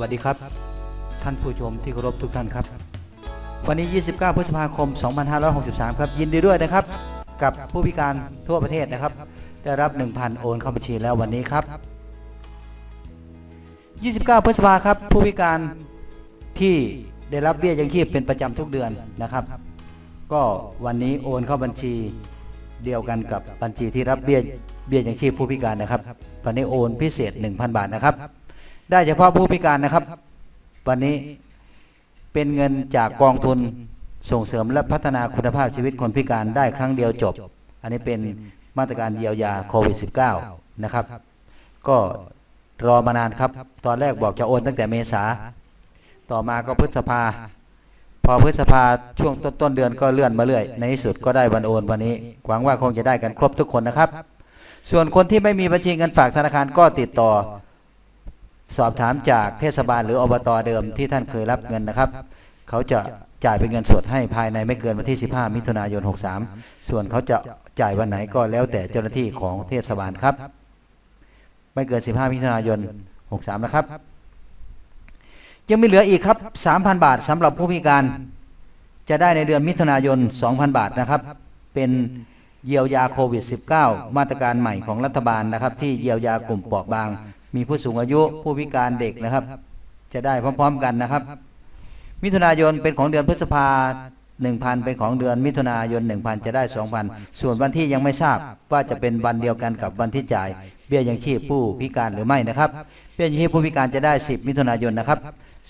วัสดีครับ ท่านผู้ชมที่เคารพทุกท่านครับ วันนี้ 29 พฤษภาคม 2563 ครับยินดีด้วยนะครับ กับผู้พิการทั่วประเทศนะครับ ได้รับ 1,000 โอนเข้าบัญชีแล้ววันนี้ครับ 29 พฤษภาครับผู้พิการที่ได้รับเบี้ยยังชีพเป็นประจำทุกเดือนนะครับ ก็วันนี้โอนเข้าบัญชีเดียวกันกับบัญชีที่รับเบี้ยเบี้ยยังชีพผู้พิการนะครับวันนี้โอนพิเศษ 1,000 บาทนะครับ ได้เฉพาะผู้พิการนะครับ วันนี้เป็นเงินจากกองทุนส่งเสริมและพัฒนาคุณภาพชีวิตคนพิการได้ครั้งเดียวจบ อันนี้เป็นมาตรการเยียวยาโควิด -19 นะครับ ก็รอมานานครับ ตอนแรกบอกจะโอนตั้งแต่เมษา ต่อมาก็พฤษภา พอพฤษภาช่วงต้นต้นเดือนก็เลื่อนมาเรื่อย ในที่สุดก็ได้วันโอนวันนี้ หวังว่าคงจะได้กันครบทุกคนนะครับ ส่วนคนที่ไม่มีบัญชีเงินฝากธนาคารก็ติดต่อ สอบถามจากเทศบาลหรืออบตเดิมที่ท่านเคยรับเงินนะครับ เขาจะจ่ายเป็นเงินสดให้ภายในไม่เกินวันที่ 15 มิถุนายน 63 ส่วนเขาจะจ่ายวันไหนก็แล้วแต่เจ้าหน้าที่ของเทศบาลครับ ไม่เกิน 15 มิถุนายน 63 นะครับ ยังมีเหลืออีกครับ 3,000 บาทสำหรับผู้พิการ จะได้ในเดือนมิถุนายน 2,000 บาทนะครับ เป็นเยียวยาโควิด -19 มาตรการใหม่ของรัฐบาลนะครับ ที่เยียวยากลุ่มเปราะบาง มีผู้สูงอายุผู้พิการเด็กนะครับ จะได้พร้อม ๆ กันนะครับ มิถุนายนเป็นของเดือนพฤษภา1,000เป็นของเดือนมิถุนายน1,000จะได้2,000ส่วนวันที่ยังไม่ทราบว่าจะเป็นวันเดียวกันกับวันที่จ่าย เบี้ยยังชีพผู้พิการหรือไม่นะครับ เบี้ยยังชีพผู้พิการจะได้10มิถุนายนนะครับ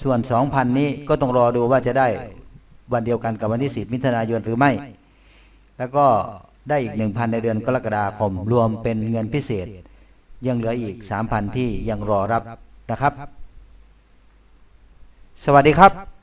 ส่วน2,000นี้ก็ต้องรอดูว่าจะได้วันเดียวกันกับวันที่10มิถุนายนหรือไม่ แล้วก็ได้อีก1,000ในเดือนกรกฎาคม รวมเป็นเงินพิเศษ ยังเหลืออีกสามพันที่ยังรอรับนะครับ สวัสดีครับ